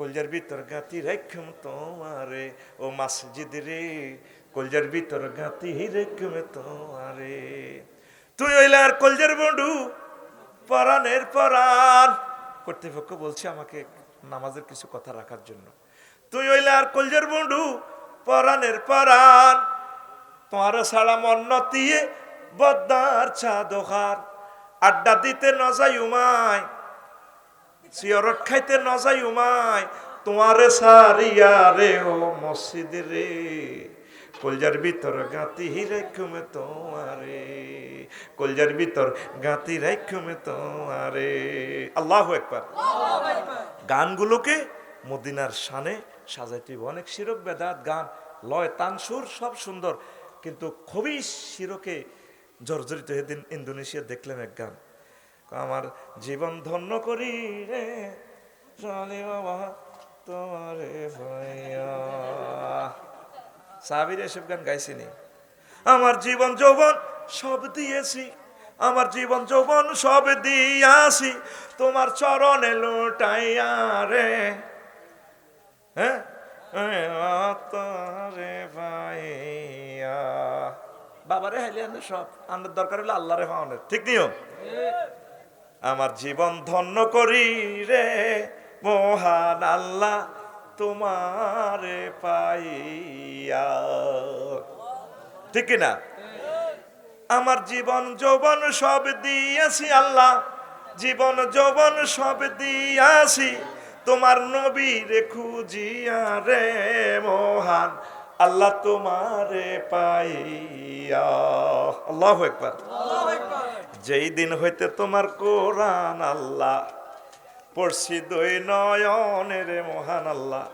কলজার ভিতর গাতি রেখম তোমারে। ও মাসজিদ রে, কলজার ভিতর গাতি রেখম তোমারে। তুই হইলে আর কলজার বন্ধু, পরাণের পরাণ। কর্তৃপক্ষ বলছে আমাকে নামাজের কিছু কথা রাখার জন্য। তুই হইলে আর কলজার বন্ধু, পরাণের পরাণ। তোমার ছাড়া মন্নতিয়ে বদ্দার চা দোহার আড্ডা দিতে নজাই উমায় সিয়রট খাইতে নজাই উমায় তোমারে সারিয়া রে ও মসজিদ রে। কলজার ভিতর গাতি রেখমে তোমারে, কলজার ভিতর গাতি রেখমে তোমারে। আল্লাহ একবার গানগুলোকে মদিনার শানে সাজাইতে। অনেক শিরক, বেদাত, গান, লয়, তান, সুর, সব সুন্দর। কিন্তু খুবই শিরকে জর্জরিত। সেদিন ইন্দোনেশিয়া দেখলাম এক গান। আমার জীবন ধন্য করি রে। চলে বাবা, তোমারে ভাইয়া সাবির এসব গান গাইছিনি। আমার জীবন যৌবন সব দিয়েছি। আমার জীবন যৌবন সব দিয়াছি। তোমার চরণে লোটাইয়া রে। হ্যাঁ? ভাইয়া। বাবারে হাইলে সব। আনার দরকার হলে আল্লাহরে পাওয়ানের ঠিক নিয়ম? আমার জীবন ধন্য করি রে, মহান আল্লাহ তোমারে পাইয়া। ঠিক না আমার জীবন যৌবন সব দিয়েছি আল্লাহ, জীবন যৌবন সব দিয়াছি। তোমার নবীর খুঁজিয়া রে, মহান আল্লাহ তোমারে পাইয়া। আল্লাহ একবার যেই দিন হইতে তোমার কোরআন আল্লাহ, পড়ছি দুই নয়নে রে মহান আল্লাহ,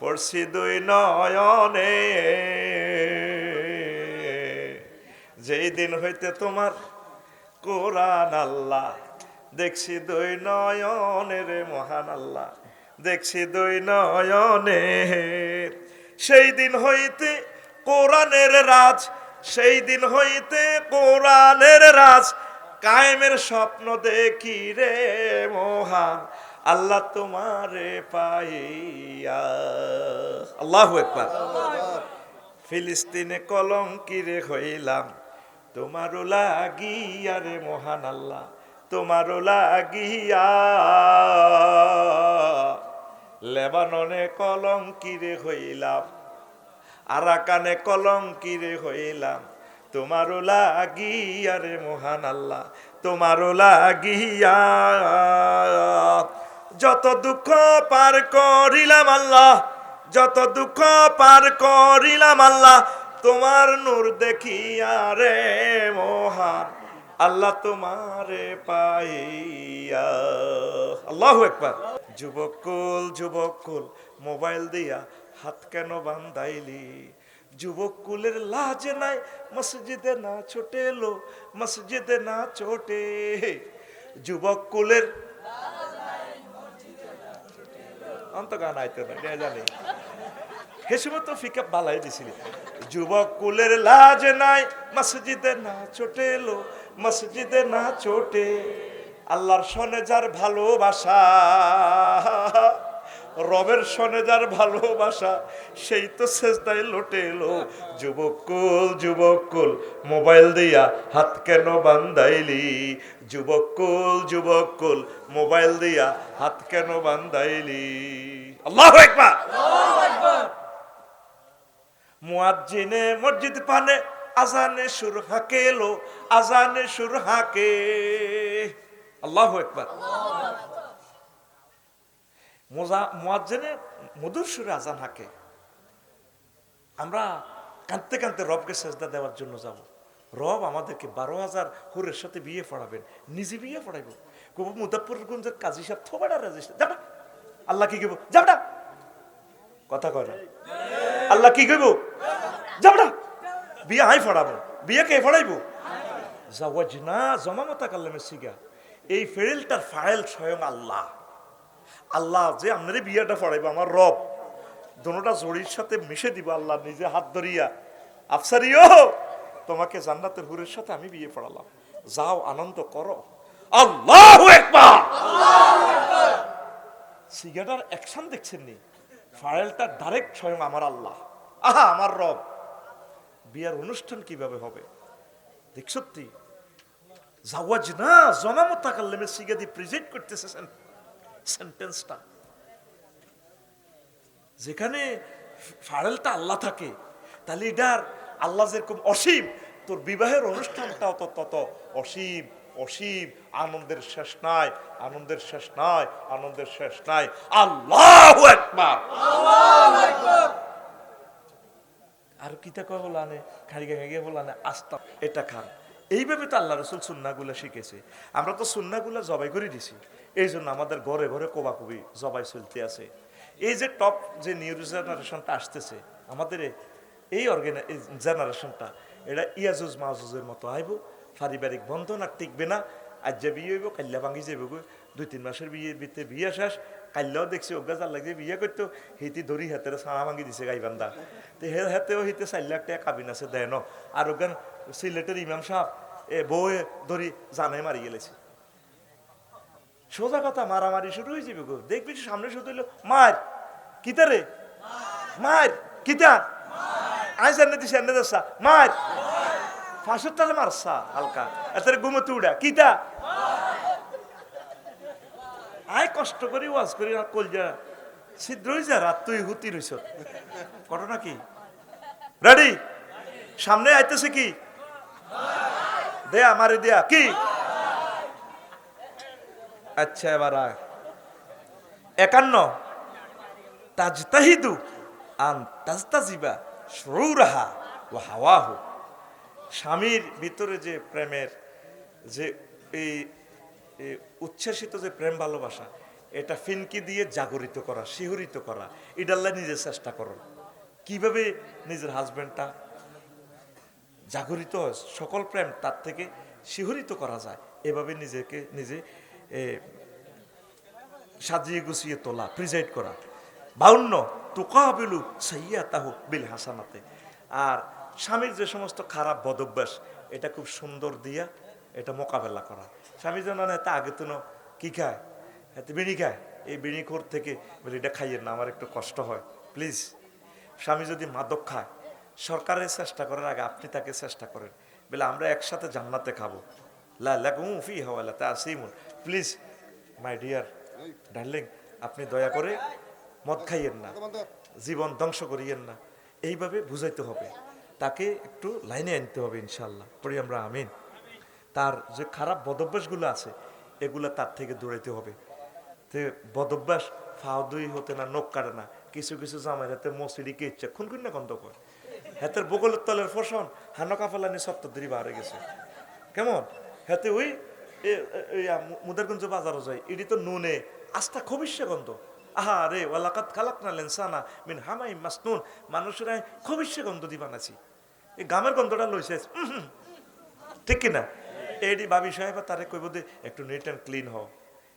পড়ছি দুই নয়নে। যেই দিন হইতে তোমার কোরআন আল্লাহ, দেখছি দুই নয়নে রে মহান আল্লাহ, দেখছি দুই নয়নে। সেই দিন হইতে কোরআনের রাজ, সেই দিন হইতে কোরআনের রাজ কায়েমের স্বপ্ন দেখি রে মহান আল্লাহ তোমারে পাইয়া। আল্লাহু একবার ফিলিস্তিনে কলঙ্কিরে হইলাম, তোমারও লাগিয়া রে মহান আল্লাহ, তোমারও লাগিয়া। লেবাননে কলঙ্কিরে হইলাম, আরাকানে কলঙ্কিরে হইলাম তোমারও লাগিয়া রে মহান আল্লাহ, তোমারও লাগিয়া। যত দুঃখ পার করিলাম আল্লাহ, যত দুঃখ পার করিলাম আল্লাহ, তোমার নূর দেখিয়া রে মহান আল্লাহ তোমারে পাইয়া। আল্লাহু একবার যুবকুল যুবকুল মোবাইল দিয়া হাত কেন বান্ধাইলি? যুবক কুলের লাজ নাই, মসজিদে না ছোটে লো মসজিদে না ছোটে যুবক কুলের অন্ত গান আইতে না জানি যুবক কুলের নাই না ছোটে লো না আল্লাহর সনে যার ভালোবাসা। রবের সনে যার ভালোবাসা সেই তো শেষদায় লোটে এলো। যুবকুল যুবকুল মোবাইল দিয়া হাত কেন বান্দাইলি যুবকুল যুবকুল মোবাইল দিয়া হাত কেন বান্দাইলি আল্লাহ একবার মুয়াজ্জিনে মসজিদ পানে আজানে সুর হাকে এলো আজানে সুর হাকে। আল্লাহ একবার মুয়াজ্জিনে মধুর সুরে আজান হাকে। আমরা কাঁদতে কাঁদতে রবকে সেজদা দেওয়ার জন্য যাব। রব আমাদেরকে বারো হাজার হুরের সাথে বিয়ে পড়াবেন, নিজে বিয়ে পড়াইব। কবু মুদাফরগঞ্জের কাজী সাহেব থোবাটা রেজিস্টার, যাবা? আল্লাহ কি কইব? যাবটা কথা কয় না। আল্লাহ কি কইব? যাবটা বিয়ে হাই পড়াবো বিয়ে কে পড়াইব জাওয়াজ না জমামতা কাল্লামে সিগা। এই ফেরিলটার ফাইল স্বয়ং আল্লাহ। আল্লাহ যে আপনারে বিয়েটা পড়াইব, আমার রব। দোনোটা জড়ির সাথে মিশে দিব, আল্লাহ নিজে হাত ধরিয়া। আফসারিও, তোমাকে জান্নাতের হুরের সাথে আমি বিয়ে পড়ালাম। যাও, আনন্দ করো। আল্লাহ অ্যাকশন দেখছেন নি ফাইলটা ডাইরেক্ট স্বয়ং আমার আল্লাহ। আহা, আমার রব। বিয়ার অনুষ্ঠান কীভাবে হবে? দেখ সত্যি। জাওয়াজ না জনামত তাকাল্লামে সিগাদি প্রেজেন্ট করতেছে সেন্টেন্সটা যেখানে ফাড়েলটা আল্লাহ থাকে, তাহলে এটার আল্লাহ যেরকম অসীম, তোর বিবাহের অনুষ্ঠানটাও তো তত অসীম অসীম, আনন্দের শেষ নাই, আনন্দের শেষ নাই, আনন্দের শেষ নাই। আল্লাহ একবার আর কিতা কয় বলানে খাড়ি গেগে বলানে আস্তা এটা খান। এইভাবে তো আল্লাহ রসুল সুন্নাগুলা শিখেছে। আমরা তো সুন্নাগুলা জবাই করে দিছি। এই জন্য আমাদের ঘরে ঘরে কোবাকুবি জবাই চলতে আছে। এই যে টপ যে নিউ জেনারেশনটা আসতেছে, আমাদের এই অর্গানা জেনারেশনটা এটা ইয়াজুজ মাহুজের মতো আইব, পারিবারিক বন্ধন আর টিকবে না। আজ যে বিয়ে হইব, কাল্লা ভাঙি যাইব দুই তিন মাসের বিয়ে ভিতরে বিয়ে শেষ কাল্লাও দেখছি অজ্ঞা যার লাগছে বিয়ে করতো হিতি ধরি হাতের সাড়া ভাঙি দিছে গাইবান্ধা তো হে হাতেও হিতে চার লাখ কাবিন আছে দেয় ন আর ওখান সিলেটের ইমাম সাহেব এ বউয়ে ধরি জানে মারি গেলেছে সোজা কথা মারামারি শুরু হয়ে যাবে দেখবি সামনে শুধু হইল মার কিতা রে মার কিতা আই জানে দিছি এনে দেসা মার ফাঁসের তালে মারসা হালকা এত ঘুমোতে উড়া কিতা আয় কষ্ট করি, ওয়াজ করি, আর কলজা ছিদ্র হয়ে যা, রাত তুই হুতি রইছ। ঘটনা কি? রেডি সামনে আইতেছে কি? দেয়া, মারি দেয়া, কি? আচ্ছা এবার আয়। একান্ন। তাজতাহিদু আন তাজতাজিবা সরুরাহা ও হাওয়াহু। স্বামীর ভিতরে যে প্রেমের, যে এই উচ্ছ্বাসিত যে প্রেম ভালোবাসা, এটা ফিনকি দিয়ে জাগরিত করা, শিহরিত করা ইডাল্লা নিজে চেষ্টা করো। কীভাবে নিজের হাজবেন্ডটা জাগরিত সকল প্রেম তার থেকে শিহরিত করা যায়, এভাবে নিজেকে নিজে সাজিয়ে গুছিয়ে তোলা প্রিজাইড করা। বাউন্ন, তুকাবিলু সাইয়া তাহু বিল হাসানাতে। আর স্বামীর যে সমস্ত খারাপ বদভ্যাস, এটা খুব সুন্দর দিয়া এটা মোকাবেলা করা। স্বামী যেন তা আগে তো কি খায়? হাতে বিড়ি খায়। এই বিড়ি খোর থেকে এটা খাইয়েন না, আমার একটু কষ্ট হয়। প্লিজ, স্বামী যদি মাদক খায় সরকারের চেষ্টা করার আগে আপনি তাকে চেষ্টা করেন। বলে, আমরা একসাথে জান্নাতে খাব। লা লাগুম ফি হাওয়ালা তা আসিমুন প্লিজ, মাই ডিয়ার ডার্লিং, আপনি দয়া করে মদ খাইয়েন না। জীবন ধ্বংস করিয়েন না। এইভাবে বুঝাইতে হবে। তাকে একটু লাইনে আনতে হবে ইনশাল্লাহ পড়ি আমরা, আমিন। তার যে খারাপ বদভ্যাসগুলো আছে, এগুলো তার থেকে দৌড়াইতে হবে। তে বদভ্যাস ফাও দুই হতে না, নখ কাটে না। কিছু কিছু জামাই হাতে মসিডিকে ইচ্ছা, খুন খুন না গন্ধ কর। হাতের বগলের তলের ফসন হানকা ফেলানি সত্তর দিরি বাড়ে গেছে। কেমন? হাতে ওই মুদারগঞ্জ বাজারও যায় এটি তো নুনে আস্থা খবিষ্যা গন্ধ। আহা রে ওয়ালাকাত খালাক না লেনসানা মিন হামাই মাসনুন, মানুষেরা খবিষ্যা গন্ধ দি বানাছি এই গামের গন্ধটা লইছে। ঠিক কিনা? এডি ভাবি সাহেব তারে কইব দে একটু নিট অ্যান্ড ক্লিন হও।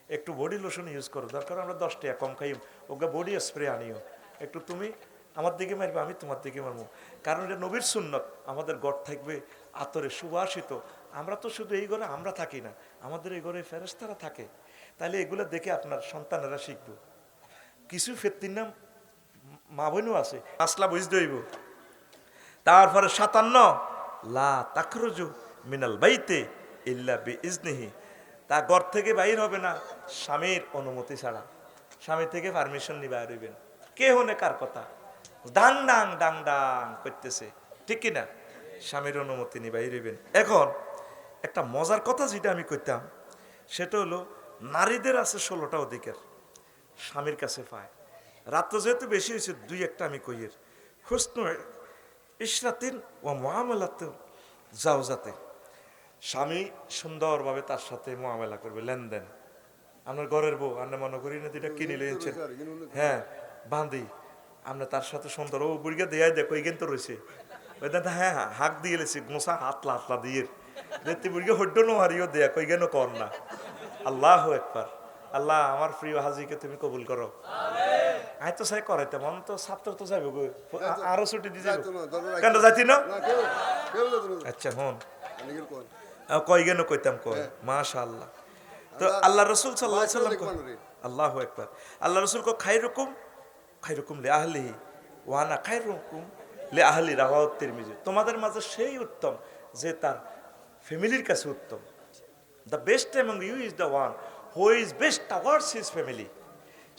একটু বডি লোশন ইউজ করো। দরকার আমরা দশ টাকা কম খাই ওকে বডি স্প্রে আনিও। একটু তুমি আমার দিকে মারবে, আমি তোমার দিকে মারবো। কারণ এটা নবীর সুন্নত। আমাদের গড় থাকবে আতরে সুবাসিত। আমরা তো শুধু এই ঘরে আমরা থাকি না। আমাদের এই ঘরে ফেরেস্তারা থাকে। তাহলে এগুলো দেখে আপনার সন্তানেরা শিখব। কিছু ফেত্তির নাম মা বোনও আছে। আসলা বুঝতে হইব। তারপরে সাতান্ন, লা তাকরজু মিনাল বাইতে। ইল্লা বি ইজনিহি তা ঘর থেকে বাইর হবে না। স্বামীর অনুমতি ছাড়া। স্বামী থেকে পারমিশন নিয়ে বাইর হইবেন। কে হনে কার কথা? ডাং ডাং ডাং ডাং করতেছে। ঠিক কিনা স্বামীর অনুমতি নিয়ে বাইর হইবেন। এখন একটা মজার কথা যেটা আমি কইতাম, সেটা হলো নারীদের আছে ষোলোটা অধিকার। স্বামীর কাছে পায়। রাত্র যেহেতু বেশি হয়েছে, দুই একটা আমি কইয়ের। হুসন ইসরাতিন ও মহামেলাতে যাও যাতে। স্বামী সুন্দরভাবে তার সাথে মোয়ামেলা করবে লেনদেন। আপনার ঘরের বউ আপনি মনে করি না যেটা কিনে লিয়েছেন হ্যাঁ বাঁধি আপনি তার সাথে সুন্দর ও বুড়িকে দেয়াই দেখো এই তো রয়েছে। ওই দাদা হ্যাঁ হ্যাঁ হাক দিয়ে লেছি গোসা হাতলা হাতলা দিয়ে। দেখতে বুড়িকে হড্ড নো হারিও দেয়া কই কেন কর না। আল্লাহ একবার। আল্লাহ আমার প্রিয় হাজিকে তুমি কবুল করো। আই তো সাই করে তেমন তো ছাত্র তো যাইব গো। আরও ছুটি দিয়ে যাব কেন যাইতি না? আচ্ছা হন। কয় গেন কইতাম কয়? মাশাআল্লাহ। তো আল্লাহ রসুল সাল্লাহ সাল্লাম। আল্লাহ একবার আল্লাহ রসুল কো খাই রকম খাই রকম লে আহলিহি ওয়ানা খাই রকম লে আহলি রাওয়াত তিরমিজি। তোমাদের মাঝে সেই উত্তম যে তার ফ্যামিলির কাছে উত্তম। The best among you is the one who is best towards his family.